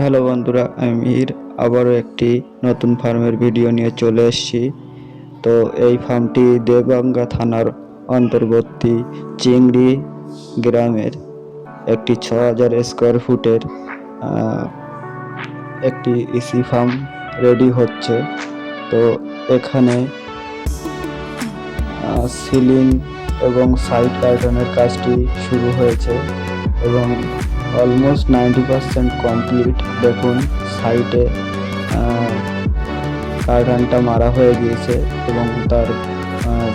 Hello বন্ধুরা, আমি মিহির আবারও একটি নতুন ফার্মের ভিডিও নিয়ে চলে এসেছি। তো এই ফার্মটি দেবগঙ্গা থানার অন্তর্বর্তী চিংড়ি গ্রামের একটি ছ হাজার স্কোয়ার ফুটের একটি ইসি ফার্ম রেডি হচ্ছে। তো এখানে সিলিং এবং সাইড কার্টনের কাজটি শুরু হয়েছে এবং অলমোস্ট নাইনটি পার্সেন্ট কমপ্লিট দেখুন সাইটে কার্টনটা মারা হয়ে গিয়েছে এবং তার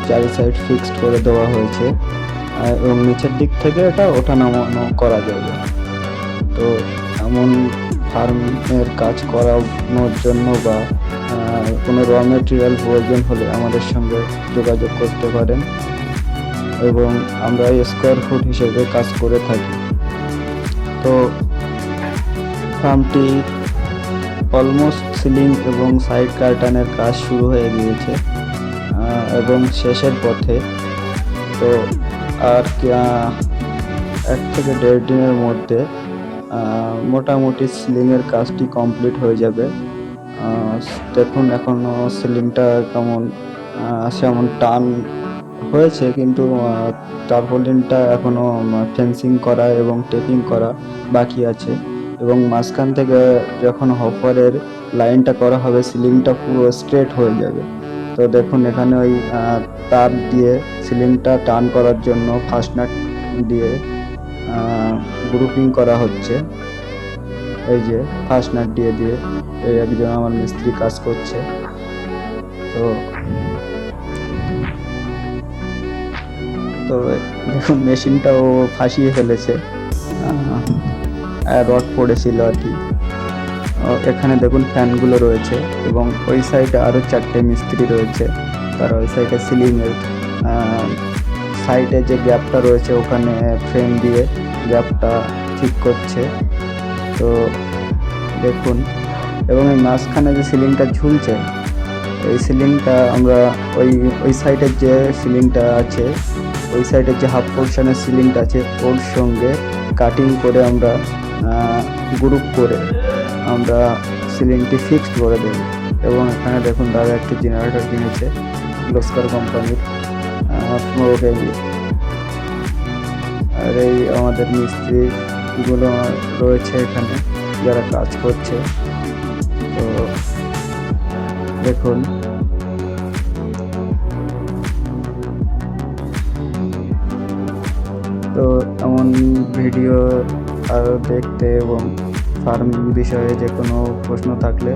চারি সাইড ফিক্সড করে দেওয়া হয়েছে। এবং নিচের দিক থেকে এটা ওঠা নামানো করা যাবে। তো এমন ফার্মের কাজ করানোর জন্য বা কোনো র মেটেরিয়াল প্রয়োজন হলে আমাদের সঙ্গে যোগাযোগ করতে পারেন। এবং আমরা স্কোয়ার ফুট হিসেবে কাজ করে থাকি। তো ফার্মটি অলমোস্ট সিলিং এবং সাইড কার্টানের কাজ শুরু হয়ে গিয়েছে এবং শেষের পথে। তো আর এক থেকে দেড় দিনের মধ্যে মোটামুটি সিলিংয়ের কাজটি কমপ্লিট হয়ে যাবে। দেখুন এখনও সিলিংটা কেমন সেমন টান হয়েছে, কিন্তু টার্পোলিনটা এখনও ফেন্সিং করা এবং টেপিং করা বাকি আছে। এবং মাঝখান থেকে যখন হপারের লাইনটা করা হবে সিলিংটা পুরো স্ট্রেট হয়ে যাবে। তো দেখুন, এখানে ওই তার দিয়ে সিলিংটা টান করার জন্য ফাস্টনাট দিয়ে গ্রুপিং করা হচ্ছে। এই যে ফাস্টনাট দিয়ে দিয়ে, এই একজন আমার মিস্ত্রি কাজ করছে। তো দেখুন, মেশিনটাও ফাঁসিয়ে ফেলেছে। রড পড়েছিল আর কি। এখানে দেখুন ফ্যানগুলো রয়েছে এবং ওই সাইডে আরও চারটে মিস্ত্রি রয়েছে। তারা ওই সাইডে সিলিংয়ের সাইডে যে গ্যাপটা রয়েছে, ওখানে ফ্রেম দিয়ে গ্যাপটা ঠিক করছে। তো দেখুন, এবং এই মাঝখানে যে সিলিংটা ঝুলছে, এই সিলিংটা আমরা ওই ওই সাইডের যে সিলিংটা আছে ওই সাইডের যে হাফ পোর্শনের সিলিংটা আছে, ওর সঙ্গে কাটিং করে আমরা গ্রুপ করে আমরা সিলিংটি ফিক্সড করে দেব। এবং এখানে দেখুন দাদা একটি জেনারেটর কিনেছে লস্কর কোম্পানির আর এই আমাদের মিস্ত্রিগুলো রয়েছে এখানে, যারা কাজ করছে। তো দেখুন তো এমন ভিডিও আরও দেখতে এবং ফার্মিং বিষয়ে যে কোনো প্রশ্ন থাকলে